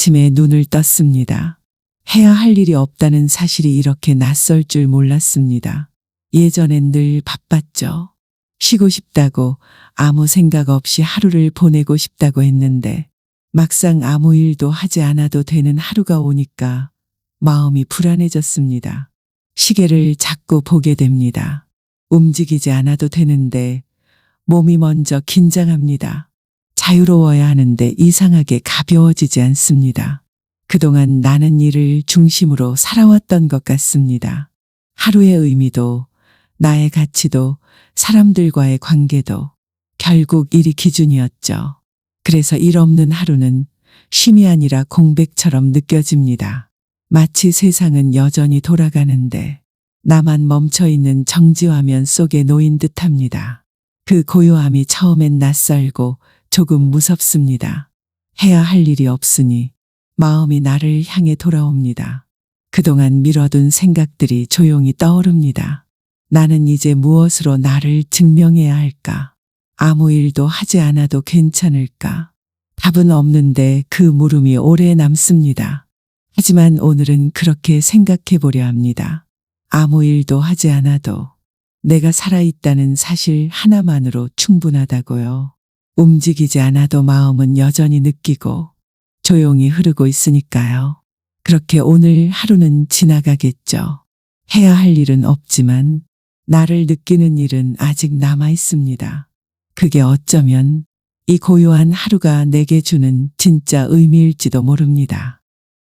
아침에 눈을 떴습니다. 해야 할 일이 없다는 사실이 이렇게 낯설 줄 몰랐습니다. 예전엔 늘 바빴죠. 쉬고 싶다고 아무 생각 없이 하루를 보내고 싶다고 했는데 막상 아무 일도 하지 않아도 되는 하루가 오니까 마음이 불안해졌습니다. 시계를 자꾸 보게 됩니다. 움직이지 않아도 되는데 몸이 먼저 긴장합니다. 자유로워야 하는데 이상하게 가벼워지지 않습니다. 그동안 나는 일을 중심으로 살아왔던 것 같습니다. 하루의 의미도 나의 가치도 사람들과의 관계도 결국 일이 기준이었죠. 그래서 일 없는 하루는 쉼이 아니라 공백처럼 느껴집니다. 마치 세상은 여전히 돌아가는데 나만 멈춰 있는 정지화면 속에 놓인 듯 합니다. 그 고요함이 처음엔 낯설고 조금 무섭습니다. 해야 할 일이 없으니 마음이 나를 향해 돌아옵니다. 그동안 미뤄둔 생각들이 조용히 떠오릅니다. 나는 이제 무엇으로 나를 증명해야 할까? 아무 일도 하지 않아도 괜찮을까? 답은 없는데 그 물음이 오래 남습니다. 하지만 오늘은 그렇게 생각해 보려 합니다. 아무 일도 하지 않아도 내가 살아있다는 사실 하나만으로 충분하다고요. 움직이지 않아도 마음은 여전히 느끼고 조용히 흐르고 있으니까요. 그렇게 오늘 하루는 지나가겠죠. 해야 할 일은 없지만 나를 느끼는 일은 아직 남아 있습니다. 그게 어쩌면 이 고요한 하루가 내게 주는 진짜 의미일지도 모릅니다.